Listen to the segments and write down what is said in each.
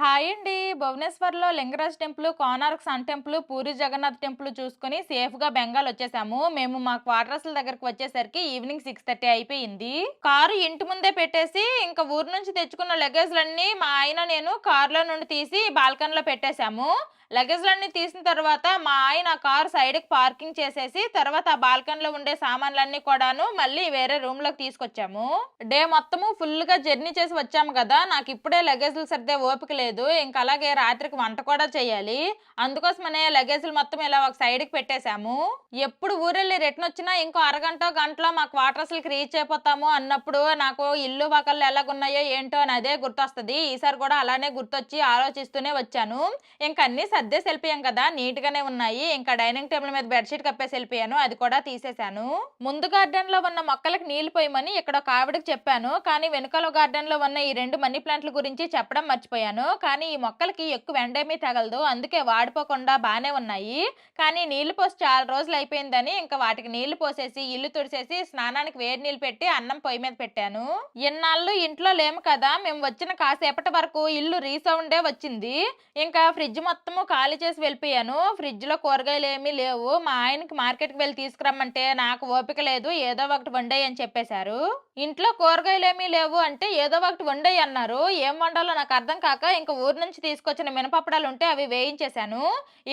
Hi అండి. భువనేశ్వర్లో Lingaraj temple Konark sun temple Puri Jagannath temple చూసుకుని సేఫ్గా బెంగాల్ వచ్చేసాము. మేము మా క్వార్టర్స్ల దగ్గరకు వచ్చేసరికి ఈవినింగ్ సిక్స్ థర్టీ అయిపోయింది. కారు ఇంటి ముందే పెట్టేసి ఇంకా ఊరు నుంచి తెచ్చుకున్న లగేజ్లన్నీ మా ఆయన నేను కారులో నుండి తీసి బాల్కనీలో పెట్టేశాము. లగేజ్లన్నీ తీసిన తర్వాత మా ఆయన కార్ సైడ్కి పార్కింగ్ చేసేసి తర్వాత ఆ బాల్కనీలో ఉండే సామాన్లన్నీ కూడాను మళ్ళీ వేరే రూమ్లోకి తీసుకొచ్చాము. డే మొత్తము ఫుల్గా జర్నీ చేసి వచ్చాము కదా. నాకు ఇప్పుడే లగేజ్లు సర్దే ఓపిక లేదు. లేదు. ఇంకా అలాగే రాత్రికి వంట కూడా చేయాలి. అందుకోసమనే లగేజ్లు మొత్తం ఇలా ఒక సైడ్కి పెట్టేశాము. ఎప్పుడు ఊరెళ్ళి రిటర్న్ వచ్చినా ఇంకో అరగంట గంటలో మా క్వార్టర్స్లకి రీచ్ అయిపోతాము అన్నప్పుడు నాకు ఇల్లు వకళ్ళు ఎలాగున్నాయో ఏంటో అని అదే గుర్తొస్తుంది. ఈసారి కూడా అలానే గుర్తొచ్చి ఆలోచిస్తూనే వచ్చాను. ఇంక అన్ని సర్దేసి వెళ్ళిపోయాం కదా నీట్గానే ఉన్నాయి. ఇంకా డైనింగ్ టేబుల్ మీద బెడ్షీట్ కప్పేసి వెళ్ళిపోయాను. అది కూడా తీసేశాను. ముందు గార్డెన్లో ఉన్న మొక్కలకు నీళ్ళు పోయమని ఇక్కడ ఒక ఆవిడకి చెప్పాను. కానీ వెనుకల గార్డెన్లో ఉన్న ఈ రెండు మనీ ప్లాంట్ల గురించి చెప్పడం మర్చిపోయాను. కానీ ఈ మొక్కలకి ఎక్కువ ఎండేమీ తగలదు. అందుకే వాడిపోకుండా బాగానే ఉన్నాయి. కానీ నీళ్ళు పోసి చాలా రోజులు అయిపోయిందని ఇంకా వాటికి నీళ్ళు పోసేసి ఇల్లు తుడిసేసి స్నానానికి వేడి నీళ్ళు పెట్టి అన్నం పొయ్యి మీద పెట్టాను. ఇన్నాళ్ళు ఇంట్లో లేము కదా మేము వచ్చిన కాసేపటి వరకు ఇల్లు రీసౌండే వచ్చింది. ఇంకా ఫ్రిడ్జ్ మొత్తము ఖాళీ చేసి వెళ్ళిపోయాను. ఫ్రిడ్జ్లో కూరగాయలు ఏమీ లేవు. మా ఆయనకి మార్కెట్కి వెళ్ళి తీసుకురమ్మంటే నాకు ఓపిక లేదు. ఏదో ఒకటి వండాయి అని చెప్పేశారు. ఇంట్లో కూరగాయలు ఏమీ లేవు అంటే ఏదో ఒకటి వండాయి అన్నారు. ఏం వండాలో నాకు అర్థం కాక ఇంకా ఊరు నుంచి తీసుకొచ్చిన మినపప్పడాలు ఉంటే అవి వేయించేశాను.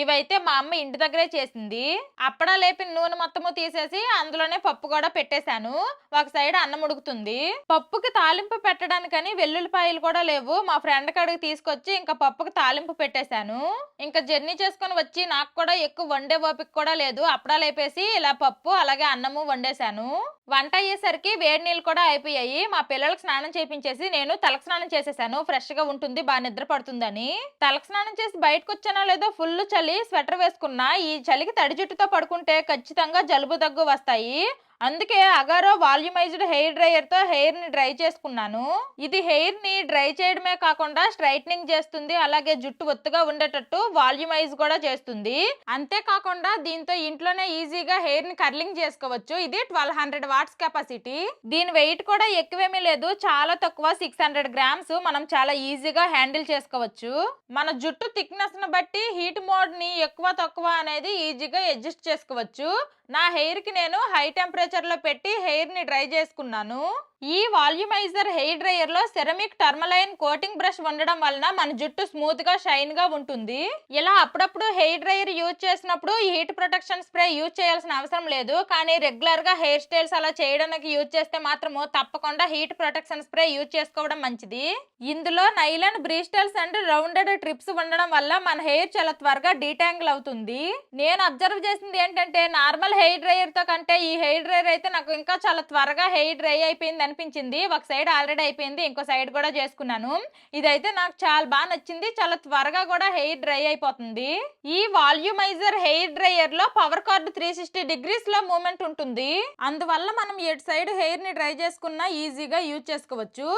ఇవైతే మా అమ్మ ఇంటి దగ్గరే చేసింది. అప్పడా లేపిన నూనె మొత్తము తీసేసి అందులోనే పప్పు కూడా పెట్టేశాను. ఒక సైడ్ అన్నం ఉడుకుతుంది. పప్పుకి తాలింపు పెట్టడానికని వెల్లుల్లిపాయలు కూడా లేవు. మా ఫ్రెండ్ కాడికి తీసుకొచ్చి ఇంకా పప్పుకి తాలింపు పెట్టేశాను. ఇంకా జర్నీ చేసుకొని వచ్చి నాకు కూడా ఎక్కువ వండే ఓపిక కూడా లేదు. అప్పడాలు లేపేసి ఇలా పప్పు అలాగే అన్నము వండేశాను. వంట అయ్యేసరికి వేడి నీళ్ళు కూడా అయిపోయాయి. మా పిల్లలకు స్నానం చేపించేసి నేను తలకు స్నానం చేసేసాను ఫ్రెష్గా ఉంటుంది. బాగా నిద్ర పడుతుందని? తలస్నానం చేసి బయటకు వచ్చానో లేదో ఫుల్ చలి స్వెటర్ వేసుకున్నా ఈ చలికి తడి జుట్టుతో పడుకుంటే ఖచ్చితంగా జలుబు దగ్గు వస్తాయి. అందుకే అగారో వాల్యూమైజ్డ్ హెయిర్ డ్రైయర్తో హెయిర్ని డ్రై చేసుకున్నాను. ఇది హెయిర్ని డ్రై చేయడమే కాకుండా స్ట్రైట్నింగ్ చేస్తుంది అలాగే జుట్టు ఒత్తుగా ఉండేటట్టు వాల్యూమైజ్ కూడా చేస్తుంది. అంతేకాకుండా దీంతో ఇంట్లోనే ఈజీగా హెయిర్ని కర్లింగ్ చేసుకోవచ్చు. ఇది ట్వెల్వ్ హండ్రెడ్ వాట్స్ కెపాసిటీ. దీని వెయిట్ కూడా ఎక్కువేమీ లేదు. చాలా తక్కువ సిక్స్ హండ్రెడ్ గ్రామ్స్ మనం చాలా ఈజీగా హ్యాండిల్ చేసుకోవచ్చు. మన జుట్టు తిక్నెస్ని బట్టి హీట్ మోడ్ని ఎక్కువ తక్కువ అనేది ఈజీగా అడ్జస్ట్ చేసుకోవచ్చు. నా హెయిర్కి నేను హై టెంపరేచర్ టెంపరేచర్లో పెట్టి హెయిర్ని డ్రై చేసుకున్నాను. ఈ వాల్యూమైజర్ హెయిర్ డ్రైయర్లో సెరమిక్ టర్మలైన్ కోటింగ్ బ్రష్ ఉండడం వలన మన జుట్టు స్మూత్గా ఉంటుంది. ఇలా అప్పుడప్పుడు హెయిర్ డ్రైయర్ యూజ్ చేసినప్పుడు ఈ హీట్ ప్రొటెక్షన్ స్ప్రే యూజ్ చేయాల్సిన అవసరం లేదు. కానీ రెగ్యులర్గా హెయిర్ స్టైల్స్ అలా చేయడానికి యూజ్ చేస్తే మాత్రము తప్పకుండా హీట్ ప్రొటెక్షన్ స్ప్రే యూజ్ చేసుకోవడం మంచిది. ఇందులో nylon bristles and rounded trips ఉండడం వల్ల మన హెయిర్ చాలా త్వరగా డీటాంగిల్ అవుతుంది. నేను అబ్జర్వ్ చేసింది ఏంటంటే నార్మల్ హెయిర్ డ్రైయర్తో కంటే ఈ హెయిర్ డ్రైయర్ అయితే నాకు ఇంకా చాలా త్వరగా హెయిర్ డ్రై అయిపోయింది అనిపించింది ఒక సైడ్ ఆల్రెడీ అయిపోయింది. ఇంకో సైడ్ కూడా చేసుకున్నాను. ఇదైతే నాకు చాలా బాగా నచ్చింది. చాలా త్వరగా కూడా హెయిర్ డ్రై అయిపోతుంది. ఈ వాల్యూమైజర్ హెయిర్ డ్రైయర్లో పవర్ కార్డ్ త్రీ సిక్స్టీ డిగ్రీస్లో మూమెంట్ ఉంటుంది. అందువల్ల మనం ఎటు సైడ్ హెయిర్ని డ్రై చేసుకున్నా ఈజీగా యూజ్ చేసుకోవచ్చు.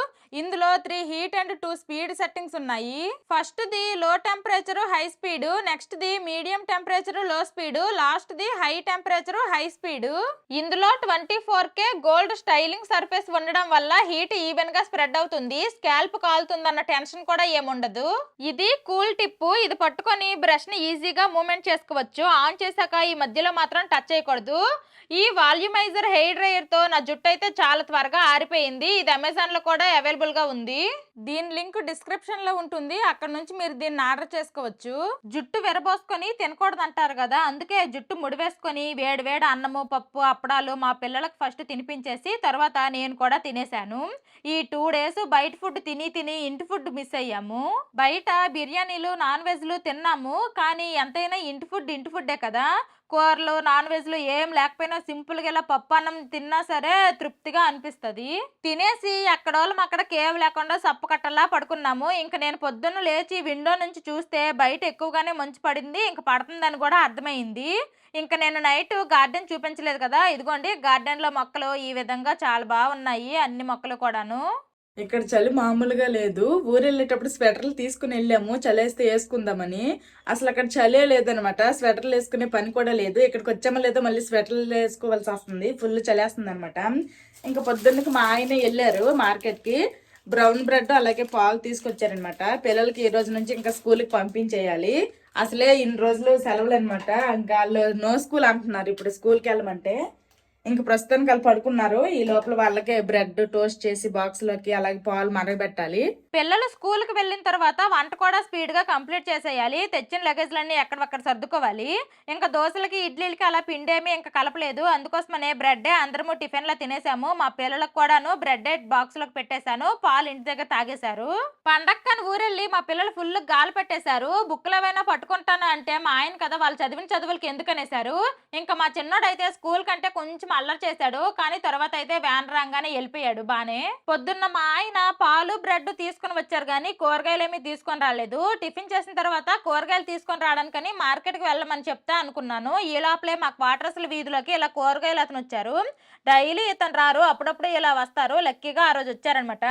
ఇందులో three heat and two speed settings ఉన్నాయి. First the low temperature high speed. Next the medium టెంపరేచర్లో speed. Last the high temperature high speed. ఇందులో twenty four K gold styling surface ఉండడం వల్ల heat ఈవెన్గా spread అవుతుంది scalp కాలుతుందన్న tension కూడా ఏముండదు. ఇది కూల్ టిప్ ఇది పట్టుకొని బ్రష్ని ఈజీగా మూమెంట్ చేసుకోవచ్చు. ఆన్ చేశాక ఈ మధ్యలో మాత్రం టచ్ చేయకూడదు. ఈ వాల్యూమైజర్ హెయిర్ డ్రైయర్తో నా జుట్టు అయితే చాలా త్వరగా ఆరిపోయింది. ఇది అమెజాన్లో కూడా అవైలబుల్గా ఉంది. దీని లింక్ డిస్క్రిప్షన్లో ఉంటుంది. అక్కడ నుంచి మీరు దీన్ని ఆర్డర్ చేసుకోవచ్చు. జుట్టు విరబోసుకొని తినకూడదు అంటారు కదా. అందుకే జుట్టు ముడివేసుకొని వేడి వేడి అన్నము పప్పు అప్పడాలు మా పిల్లలకు ఫస్ట్ తినిపించేసి తర్వాత నేను కూడా తినేశాను. ఈ టూ డేస్ బయట ఫుడ్ తిని తిని ఇంటి ఫుడ్ మిస్ అయ్యాము. బయట బిర్యానీలు నాన్ వెజ్లు తిన్నాము. కానీ ఎంతైనా ఇంటి ఫుడ్ ఇంటి ఫుడ్డే కదా. కూరలు నాన్ వెజ్లు ఏం లేకపోయినా సింపుల్గా ఇలా పప్పు అన్నం తిన్నా సరే తృప్తిగా అనిపిస్తుంది. తినేసి ఎక్కడోళ్ళం అక్కడ కేవ్ లేకుండా సప్పు కట్టలా పడుకున్నాము. ఇంకా నేను పొద్దున్న లేచి విండో నుంచి చూస్తే బయట ఎక్కువగానే మంచు పడింది. ఇంకా పడుతుందని కూడా అర్థమైంది. ఇంకా నేను నైట్ గార్డెన్ చూపించలేదు కదా. ఇదిగోండి గార్డెన్లో మొక్కలు ఈ విధంగా చాలా బాగున్నాయి అన్ని మొక్కలు కూడాను. ఇక్కడ చలి మామూలుగా లేదు. ఊరు వెళ్ళేటప్పుడు స్వెటర్లు తీసుకుని వెళ్ళాము. చలేస్తే వేసుకుందామని. అసలు అక్కడ చలే లేదనమాట. స్వెటర్లు వేసుకునే పని కూడా లేదు. ఇక్కడికి వచ్చామో లేదో మళ్ళీ స్వెటర్లు వేసుకోవాల్సి వస్తుంది. ఫుల్ చలేస్తుంది అనమాట ఇంకా పొద్దున్నకి మా ఆయన వెళ్ళారు మార్కెట్కి. బ్రౌన్ బ్రెడ్ అలాగే పాలు తీసుకొచ్చారనమాట. పిల్లలకి ఈ రోజు నుంచి ఇంకా స్కూల్కి పంపించేయాలి. అసలే ఇన్ని రోజులు సెలవులు అనమాట ఇంకా వాళ్ళు నో స్కూల్ అంటున్నారు. ఇప్పుడు స్కూల్కి వెళ్ళమంటే. ఇంక ప్రస్తుతానికి వాళ్ళు పడుకున్నారు. ఈ లోపల వాళ్ళకి బ్రెడ్ టోస్ట్ చేసి బాక్స్లోకి అలాగే పాలు మరగబెట్టాలి. పిల్లలు స్కూల్కి వెళ్ళిన తర్వాత వంట కూడా స్పీడ్గా కంప్లీట్ చేసేయాలి. తెచ్చిన లగేజ్లన్నీ ఎక్కడొక్కడ సర్దుకోవాలి. ఇంకా దోశలకి ఇడ్లీలకి అలా పిండేమి ఇంకా కలపలేదు. అందుకోసమనే బ్రెడ్ అందరము టిఫిన్ లా తినేసాము. మా పిల్లలకు కూడాను బ్రెడ్ బాక్స్లోకి పెట్టేశాను. పాలు ఇంటి దగ్గర తాగేశారు. పండక్కని ఊరెళ్ళి మా పిల్లలు ఫుల్ గాలి పెట్టేశారు. బుక్కులు ఏమైనా పట్టుకుంటాను అంటే మా ఆయన కదా వాళ్ళు చదివిన చదువులకి ఎందుకు అనేశారు. ఇంకా మా చిన్నోడైతే స్కూల్ కంటే కొంచెం అల్లరి చేశాడు కానీ తర్వాత అయితే వ్యాన్ రాగానే వెళ్ళిపోయాడు బానే. పొద్దున్న మా ఆయన పాలు బ్రెడ్ తీసుకుని వచ్చారు కానీ కూరగాయలు ఏమీ తీసుకొని రాలేదు. టిఫిన్ చేసిన తర్వాత కూరగాయలు తీసుకొని రావడానికని మార్కెట్కి వెళ్ళమని చెప్తా అనుకున్నాను. ఈ లోపలే మాకు క్వార్టర్స్ల వీధిలోకి ఇలా కూరగాయలు అతను వచ్చారు. డైలీ ఇతను రారు అప్పుడప్పుడు ఇలా వస్తారు. లక్కీగా ఆ రోజు వచ్చారనమాట.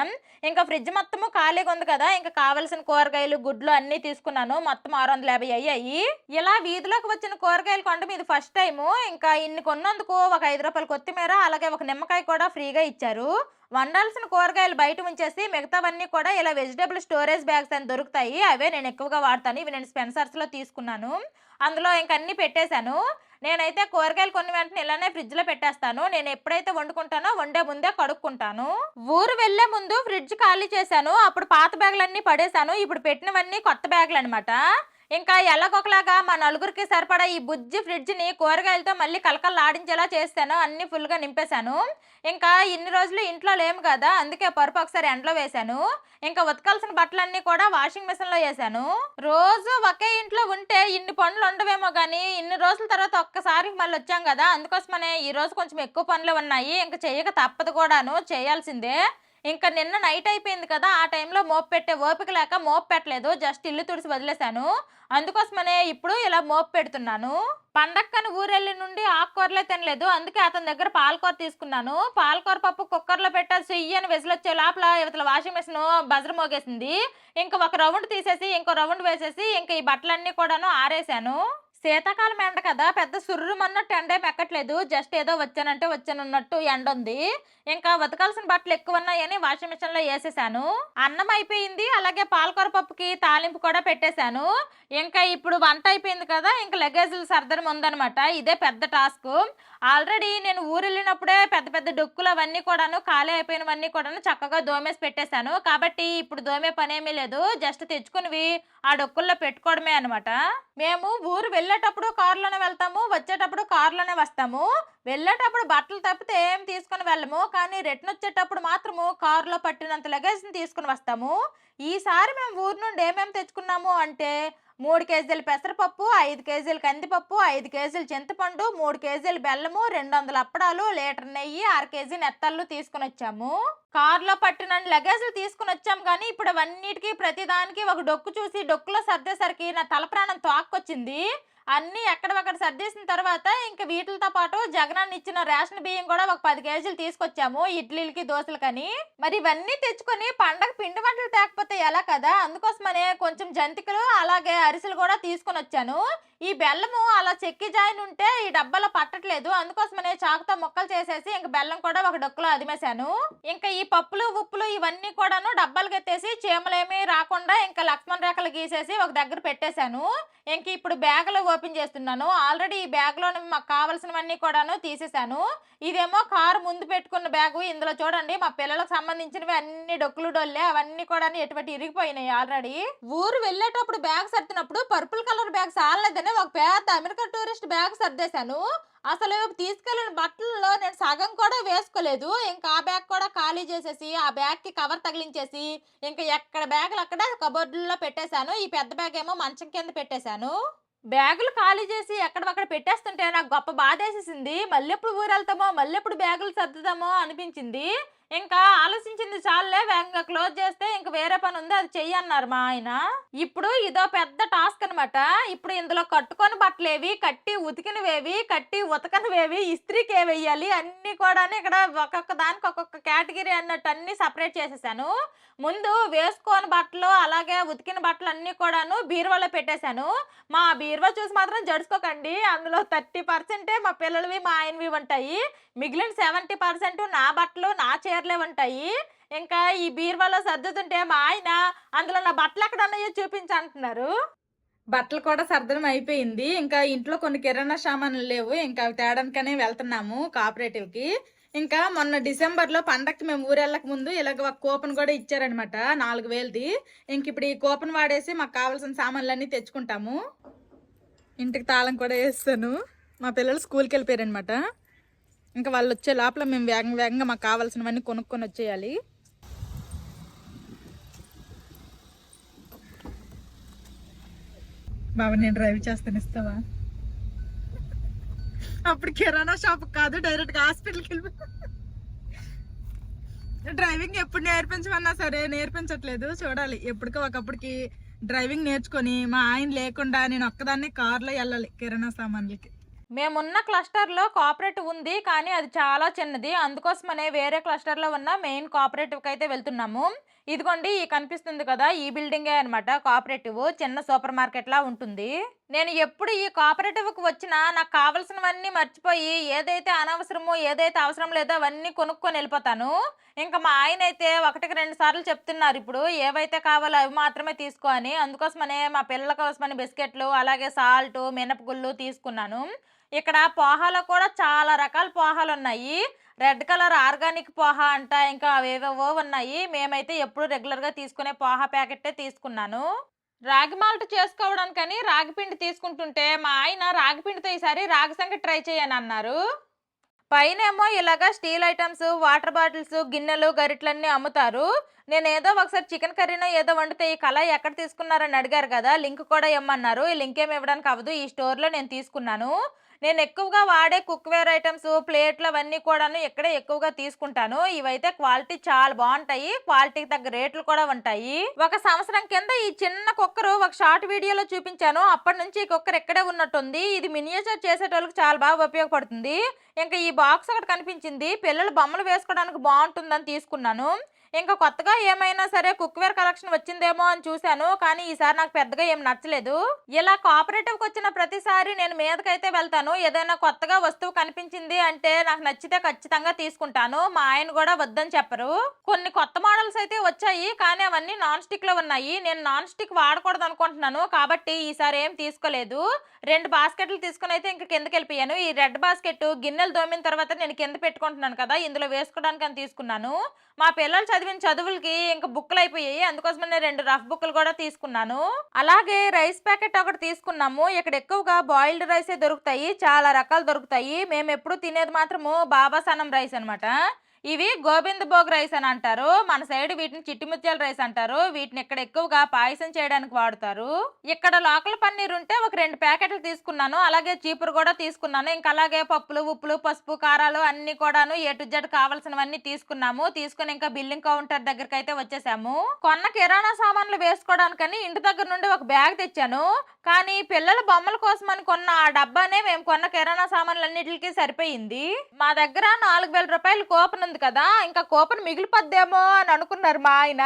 ఇంకా ఫ్రిడ్జ్ మొత్తము ఖాళీగా ఉంది కదా ఇంకా కావలసిన కూరగాయలు గుడ్లు అన్నీ తీసుకున్నాను. మొత్తం ఆరు వందల యాభై అయ్యాయి. ఇలా వీధిలోకి వచ్చిన కూరగాయలు కొండ మీద ఫస్ట్ టైము ఇంకా ఇన్ని కొన్నందుకు ఒక ఐదు రూపాయలు కొత్తిమీర అలాగే ఒక నిమ్మకాయ కూడా ఫ్రీగా ఇచ్చారు. వండాల్సిన కూరగాయలు బయట ఉంచేసి మిగతావన్నీ కూడా ఇలా వెజిటేబుల్ స్టోరేజ్ బ్యాగ్స్ అని దొరుకుతాయి. అవే నేను ఎక్కువగా వాడతాను. ఇవి నేను స్పెన్సర్స్లో తీసుకున్నాను. అందులో ఇంకన్నీ పెట్టేశాను. నేనైతే కూరగాయలు కొన్ని వెంటనే ఇలానే ఫ్రిడ్జ్లో పెట్టేస్తాను. నేను ఎప్పుడైతే వండుకుంటానో వండే ముందే కడుక్కుంటాను. ఊరు వెళ్ళే ముందు ఫ్రిడ్జ్ ఖాళీ చేశాను. అప్పుడు పాత బ్యాగులన్నీ పడేశాను. ఇప్పుడు పెట్టినవన్నీ కొత్త బ్యాగులు అనమాట ఇంకా ఎలాగొకలాగా మా నలుగురికి సరిపడా ఈ బుజ్జి ఫ్రిడ్జ్ని కూరగాయలతో మళ్ళీ కలకల్లాడించేలా చేస్తాను. అన్ని ఫుల్గా నింపేశాను. ఇంకా ఇన్ని రోజులు ఇంట్లో లేము కదా అందుకే పరుపు ఒకసారి ఎండలో వేశాను. ఇంకా ఉతకాల్సిన బట్టలన్నీ కూడా వాషింగ్ మిషన్లో వేశాను. రోజు ఒకే ఇంట్లో ఉంటే ఇన్ని పనులు ఉండవేమో కానీ ఇన్ని రోజుల తర్వాత ఒక్కసారి మళ్ళీ వచ్చాం కదా అందుకోసమనే ఈ రోజు కొంచెం ఎక్కువ పనులు ఉన్నాయి. ఇంకా చేయక తప్పదు కూడాను చేయాల్సిందే. ఇంకా నిన్న నైట్ అయిపోయింది కదా ఆ టైంలో మోపు పెట్టే ఓపిక లేక మోపు పెట్టలేదు జస్ట్ ఇల్లు తుడిసి వదిలేశాను. అందుకోసమనే ఇప్పుడు ఇలా మోపు పెడుతున్నాను. పండక్కని ఊరెళ్ళి నుండి ఆకుకూరలే తినలేదు అందుకే అతని దగ్గర పాలకూర తీసుకున్నాను. పాలకూర పప్పు కుక్కర్లో పెట్టా అని విసిలొచ్చే లోపల ఇవతల వాషింగ్ మిషన్ బజర్ మోగేసింది. ఇంకా ఒక రౌండ్ తీసేసి ఇంకో రౌండ్ వేసేసి ఇంకా ఈ బట్టలన్నీ కూడాను ఆరేసాను శీతాకాలం ఎండ కదా పెద్ద సుర్రుమన్నట్టు ఎండ ఏం ఎక్కట్లేదు. జస్ట్ ఏదో వచ్చానంటే వచ్చానన్నట్టు ఎండ ఉంది ఇంకా ఉతకాల్సిన బట్టలు ఎక్కువ ఉన్నాయని వాషింగ్ మిషన్లో వేసేసాను అన్నం అయిపోయింది అలాగే పాలకూర పప్పుకి తాలింపు కూడా పెట్టేశాను. ఇంకా ఇప్పుడు వంట అయిపోయింది కదా ఇంకా లగేజ్లు సర్దడం ఉందనమాట ఇదే పెద్ద టాస్క్. ఆల్రెడీ నేను ఊరు వెళ్ళినప్పుడే పెద్ద పెద్ద డొక్కులు అవన్నీ కూడాను ఖాళీ అయిపోయినవన్నీ కూడాను చక్కగా దోమేసి పెట్టేశాను. కాబట్టి ఇప్పుడు దోమే పనేమీ లేదు. జస్ట్ తెచ్చుకునివి ఆ డొక్కుల్లో పెట్టుకోవడమే అనమాట మేము ఊరు వెళ్ళేటప్పుడు కారులోనే వెళ్తాము వచ్చేటప్పుడు కారులోనే వస్తాము. వెళ్ళేటప్పుడు బట్టలు తప్పితే ఏం తీసుకుని వెళ్ళము. కానీ రిటర్న్ వచ్చేటప్పుడు మాత్రము కారులో పట్టినంత లగేజ్ని తీసుకుని వస్తాము. ఈసారి మేము ఊరు నుండి ఏమేమి తెచ్చుకున్నాము అంటే మూడు కేజీలు పెసరపప్పు ఐదు కేజీలు కందిపప్పు ఐదు కేజీలు చింతపండు మూడు కేజీలు బెల్లము రెండు వందల అప్పడాలు లీటర్ నెయ్యి అర కేజీ నెత్తళ్ళు తీసుకుని వచ్చాము. కార్లో పట్టిన లగేజ్లు తీసుకుని వచ్చాము కానీ ఇప్పుడు అవన్నిటికీ ప్రతిదానికి ఒక డొక్కు చూసి డొక్కులో సర్దేసరికి నా తల ప్రాణం తోక్కొచ్చింది. అన్నీ ఎక్కడొక్కడ సర్దేసిన తర్వాత ఇంకా వీటితో పాటు జగనాన్ని ఇచ్చిన రేషన్ బియ్యం కూడా ఒక పది కేజీలు తీసుకొచ్చాము ఇడ్లీలకి దోశలకని. మరి ఇవన్నీ తెచ్చుకొని పండగ పిండి వంటలు తేకపోతే ఎలా కదా? అందుకోసమనే కొంచెం జంతికలు అలాగే అరిసెలు కూడా తీసుకొని వచ్చాను. ఈ బెల్లము అలా చెక్కి జాయిన్ ఉంటే ఈ డబ్బాలో పట్టట్లేదు. అందుకోసమనే చాకుతో ముక్కలు చేసేసి ఇంక బెల్లం కూడా ఒక డొక్కులో అదిమేశాను. ఇంకా ఈ పప్పులు ఉప్పులు ఇవన్నీ కూడాను డబ్బాలు ఎత్తేసి చీమలేమీ రాకుండా ఇంకా లక్ష్మణ రేఖలు గీసేసి ఒక దగ్గర పెట్టేశాను. ఇంక ఇప్పుడు బ్యాగులు ఓపెన్ చేస్తున్నాను. ఆల్రెడీ ఈ బ్యాగ్లో మాకు కావాల్సినవన్నీ కూడాను తీసేశాను. ఇదేమో కారు ముందు పెట్టుకున్న బ్యాగు. ఇందులో చూడండి మా పిల్లలకు సంబంధించినవి అన్ని డొక్కులు డొల్లే అవన్నీ కూడా ఎటువంటి ఇరిగిపోయినాయి ఆల్రెడీ. ఊరు వెళ్ళేటప్పుడు బ్యాగ్ సర్దినప్పుడు పర్పుల్ కలర్ బ్యాగ్ సాలలేదని ఒక పెద్ద అమెరికా టూరిస్ట్ బ్యాగ్ సర్దేశాను. అసలు తీసుకెళ్ళిన బట్టలలో నేను సగం కూడా వేసుకోలేదు. ఇంకా ఆ బ్యాగ్ కూడా ఖాళీ చేసేసి ఆ బ్యాగ్కి కవర్ తగిలించేసి ఇంకా ఎక్కడ బ్యాగులు అక్కడ కబోర్డులో పెట్టేశాను. ఈ పెద్ద బ్యాగ్ ఏమో మంచం కింద పెట్టేశాను. బ్యాగులు ఖాళీ చేసి ఎక్కడక్కడ పెట్టేస్తుంటే నాకు గొప్ప బాధ వేసేసింది మళ్ళీ ఎప్పుడు ఊరు వెళ్తామో మళ్ళీ ఎప్పుడు బ్యాగులు సర్దుతామో అనిపించింది. ఇంకా ఆలోచించింది చాలులే వేగంగా క్లోజ్ చేస్తే ఇంక వేరే పని ఉంది అది చెయ్యన్నారు మా ఆయన. ఇప్పుడు ఇదో పెద్ద టాస్క్ అనమాట ఇప్పుడు ఇందులో కట్టుకొని బట్టలేవి కట్టి ఉతికినవేవి కట్టి ఉతకనివేవి ఇస్త్రీకి ఏ వెయ్యాలి అన్ని కూడా ఇక్కడ ఒక్కొక్క దానికి ఒక్కొక్క కేటగిరీ అన్నట్టు అన్ని సపరేట్ చేసేసాను. ముందు వేసుకోని బట్టలు అలాగే ఉతికిన బట్టలు అన్ని కూడాను బీరువాలో పెట్టేశాను. మా బీరువా చూసి మాత్రం జడుచుకోకండి. అందులో థర్టీ పర్సెంటే మా పిల్లలవి మా ఆయనవి ఉంటాయి. మిగిలిన సెవెంటీ పర్సెంట్ నా బట్టలు నా చీరలే ఉంటాయి. ఇంకా ఈ బీరువాలో సర్దుతుంటే మా ఆయన అందులో నా బట్టలు ఎక్కడ ఉన్నాయో చూపించి అంటున్నారు. బట్టలు కూడా సర్దడం అయిపోయింది. ఇంకా ఇంట్లో కొన్ని కిరాణా సామాన్లు లేవు. ఇంకా అవి తేడానికనే వెళ్తున్నాము కోఆపరేటివ్కి ఇంకా మొన్న డిసెంబర్లో పండక్కి మేము ఊరెళ్ళక ముందు ఇలాగ ఒక కూపన్ కూడా ఇచ్చారనమాట నాలుగు వేలది. ఇంక ఇప్పుడు ఈ కూపన్ వాడేసి మాకు కావాల్సిన సామాన్లన్నీ తెచ్చుకుంటాము. ఇంటికి తాళం కూడా వేస్తాను. మా పిల్లలు స్కూల్కి వెళ్ళిపోయారనమాట. ఇంకా వాళ్ళు వచ్చే లోపల మేము వేగం వేగంగా మాకు కావాల్సినవన్నీ కొనుక్కొని వచ్చేయాలి. బాబా నేను డ్రైవ్ చేస్తాను ఇస్తావా? అప్పుడు కిరాణా షాప్ కాదు డైరెక్ట్గా హాస్పిటల్కి వెళ్ళి డ్రైవింగ్ ఎప్పుడు నేర్పించమన్నా సరే నేర్పించట్లేదు చూడాలి. ఎప్పటికో ఒకప్పటికి డ్రైవింగ్ నేర్చుకొని మా ఆయన లేకుండా నేను ఒక్కదాన్ని కార్లో వెళ్ళాలి కిరాణా సామాన్లకి. మేమున్న క్లస్టర్లో కోఆపరేటివ్ ఉంది కానీ అది చాలా చిన్నది. అందుకోసమనే వేరే క్లస్టర్లో ఉన్న మెయిన్ కోఆపరేటివ్కి అయితే వెళ్తున్నాము. ఇదిగోండి ఈ కనిపిస్తుంది కదా ఈ బిల్డింగే అనమాట కోఆపరేటివ్ చిన్న సూపర్ మార్కెట్లా ఉంటుంది. నేను ఎప్పుడు ఈ కోఆపరేటివ్కి వచ్చినా నాకు కావలసినవన్నీ మర్చిపోయి ఏదైతే అనవసరమో ఏదైతే అవసరం లేదో అవన్నీ కొనుక్కొని వెళ్ళిపోతాను. ఇంకా మా ఆయన అయితే ఒకటికి రెండు సార్లు చెప్తున్నారు ఇప్పుడు ఏవైతే కావాలో అవి మాత్రమే తీసుకో అని. అందుకోసమనే మా పిల్లల కోసమని బిస్కెట్లు అలాగే సాల్ట్ మినపగుళ్ళు తీసుకున్నాను. ఇక్కడ పోహాలో కూడా చాలా రకాల పోహాలు ఉన్నాయి. రెడ్ కలర్ ఆర్గానిక్ పోహా అంట ఇంకా అవేవేవో ఉన్నాయి. మేమైతే ఎప్పుడు రెగ్యులర్గా తీసుకునే పోహా ప్యాకెట్టే తీసుకున్నాను. రాగి మాల్ట్ చేసుకోవడానికని రాగి పిండి తీసుకుంటుంటే మా ఆయన రాగి పిండితో ఈసారి రాగి సంగటి ట్రై చేయని అన్నారు. పైనేమో ఇలాగా స్టీల్ ఐటమ్స్ వాటర్ బాటిల్స్ గిన్నెలు గరిట్లన్నీ అమ్ముతారు. నేను ఏదో ఒకసారి చికెన్ కర్రీనో ఏదో వండితే ఈ కళ ఎక్కడ తీసుకున్నారని అడిగారు కదా లింక్ కూడా ఇమ్మన్నారు. ఈ లింక్ ఏమి ఇవ్వడానికి అవ్వదు ఈ స్టోర్లో నేను తీసుకున్నాను. నేను ఎక్కువగా వాడే కుక్వేర్ ఐటమ్స్ ప్లేట్లు అవన్నీ కూడాను ఇక్కడే ఎక్కువగా తీసుకుంటాను. ఇవైతే క్వాలిటీ చాలా బాగుంటాయి క్వాలిటీకి తగ్గ రేట్లు కూడా ఉంటాయి. ఒక సంవత్సరం కింద ఈ చిన్న కుక్కరు ఒక షార్ట్ వీడియోలో చూపించాను. అప్పటి నుంచి ఈ కుక్కర్ ఇక్కడే ఉన్నట్టుంది. ఇది మినియేచర్ చేసేటోళ్ళకి చాలా బాగా ఉపయోగపడుతుంది. ఇంకా ఈ బాక్స్ ఒకటి కనిపించింది. పిల్లలు బొమ్మలు వేసుకోవడానికి బాగుంటుందని తీసుకున్నాను. ఇంకా కొత్తగా ఏమైనా సరే కుక్వేర్ కలెక్షన్ వచ్చిందేమో అని చూశాను కానీ ఈసారి నాకు పెద్దగా ఏం నచ్చలేదు. ఇలా కోఆపరేటివ్కి వచ్చిన ప్రతిసారి నేను మీదకైతే వెళ్తాను. ఏదైనా కొత్తగా వస్తువు కనిపించింది అంటే నాకు నచ్చితే ఖచ్చితంగా తీసుకుంటాను. మా ఆయన కూడా వద్దని చెప్పరు. కొన్ని కొత్త మోడల్స్ అయితే వచ్చాయి కానీ అవన్నీ నాన్ స్టిక్లో ఉన్నాయి. నేను నాన్ స్టిక్ వాడకూడదు అనుకుంటున్నాను కాబట్టి ఈసారి ఏం తీసుకోలేదు. రెండు బాస్కెట్లు తీసుకుని అయితే ఇంకా కిందకి వెళ్ళిపోయాను. ఈ రెడ్ బాస్కెట్ గిన్నెలు దోమిన తర్వాత నేను కింద పెట్టుకుంటున్నాను కదా ఇందులో వేసుకోవడానికి అని తీసుకున్నాను. మా పిల్లలు చదివిన చదువులకి ఇంకా బుక్లు అయిపోయాయి. అందుకోసమే నేను రెండు రఫ్ బుక్లు కూడా తీసుకున్నాను. అలాగే రైస్ ప్యాకెట్ ఒకటి తీసుకున్నాము. ఇక్కడ ఎక్కువగా బాయిల్డ్ రైసే దొరుకుతాయి. చాలా రకాలు దొరుకుతాయి. మేము ఎప్పుడు తినేది మాత్రము బాబాసనం రైస్ అన్నమాట. ఇవి గోవింద భోగ్ రైస్ అని అంటారు. మన సైడ్ వీటిని చిట్టిముత్యాల రైస్ అంటారు. వీటిని ఇక్కడ ఎక్కువగా పాయసం చేయడానికి వాడతారు. ఇక్కడ లోకల్ పన్నీర్ ఉంటే ఒక రెండు ప్యాకెట్లు తీసుకున్నాను. అలాగే చీపురు కూడా తీసుకున్నాను. ఇంకా అలాగే పప్పులు ఉప్పులు పసుపు కారాలు అన్ని కూడాను ఏ టు జెడ్ కావాల్సినవన్నీ తీసుకున్నాము. తీసుకుని ఇంకా బిల్లింగ్ కౌంటర్ దగ్గరికి అయితే వచ్చేసాము. కొన్న కిరాణా సామాన్లు వేసుకోవడానికని ఇంటి దగ్గర నుండి ఒక బ్యాగ్ తెచ్చాను. కానీ పిల్లల బొమ్మల కోసమని కొన్న ఆ డబ్బానే మేము కొన్న కిరాణా సామాన్లన్నిటికీ సరిపోయింది. మా దగ్గర నాలుగు వేల రూపాయలు కూపన్ ఉంది కదా ఇంకా కూపన్ మిగిలిపోద్దేమో అని అనుకున్నారు మా ఆయన.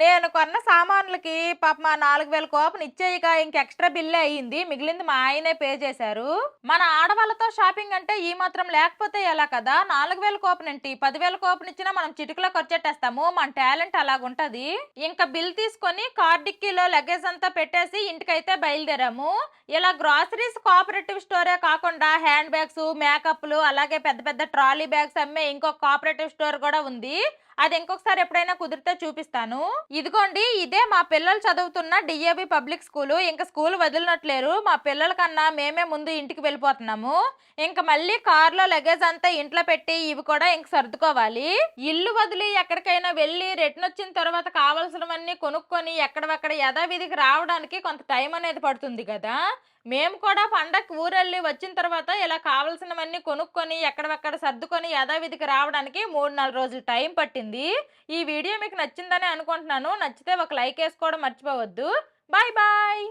నేను కొన్న సామాన్లకి పాప మా నాలుగు వేల కూపన్ ఇచ్చేయక ఇంక ఎక్స్ట్రా బిల్లే అయ్యింది. మిగిలింది మా ఆయనే పే చేశారు. మన ఆడవాళ్ళతో షాపింగ్ అంటే ఈ మాత్రం లేకపోతే ఎలా కదా? నాలుగు వేల కూపన్ ఏంటి? పదివేల కోపం ఇచ్చినా మనం చిటికలో ఖర్చెట్టేస్తాము. మన టాలెంట్ అలాగుంటది. ఇంకా బిల్ తీసుకొని కార్ డిక్కీలో లగేజ్ అంతా పెట్టేసి ఇంటికైతే బయలుదేరాము. ఇలా గ్రాసరీస్ కోఆపరేటివ్ స్టోరే కాకుండా హ్యాండ్ బ్యాగ్స్ మేకప్లు అలాగే పెద్ద పెద్ద ట్రాలీ బ్యాగ్స్ అమ్మే ఇంకొక కోఆపరేటివ్ స్టోర్ కూడా ఉంది. అది ఇంకొకసారి ఎప్పుడైనా కుదిరితే చూపిస్తాను. ఇదిగోండి ఇదే మా పిల్లలు చదువుతున్న డిఏబి పబ్లిక్ స్కూల్. ఇంకా స్కూల్ వదిలినట్లేరు. మా పిల్లల కన్నా మేమే ముందు ఇంటికి వెళ్ళిపోతున్నాము. ఇంకా మళ్ళీ కార్లో లగేజ్ అంతా ఇంట్లో పెట్టి ఇవి కూడా ఇంక సర్దుకోవాలి. ఇల్లు వదిలి ఎక్కడికైనా వెళ్ళి రిటర్న్ వచ్చిన తర్వాత కావాల్సినవన్నీ కొనుక్కొని ఎక్కడ యథావిధికి రావడానికి కొంత టైం అనేది పడుతుంది కదా. మేము కూడా పండగ ఊరెళ్ళి వచ్చిన తర్వాత ఇలా కావలసినవన్నీ కొనుక్కొని ఎక్కడెక్కడ సర్దుకొని యథావిధికి రావడానికి మూడు నాలుగు రోజులు టైం పట్టింది. ఈ వీడియో మీకు నచ్చిందని అనుకుంటున్నాను. నచ్చితే ఒక లైక్ వేసుకోవడం మర్చిపోవద్దు. Bye bye!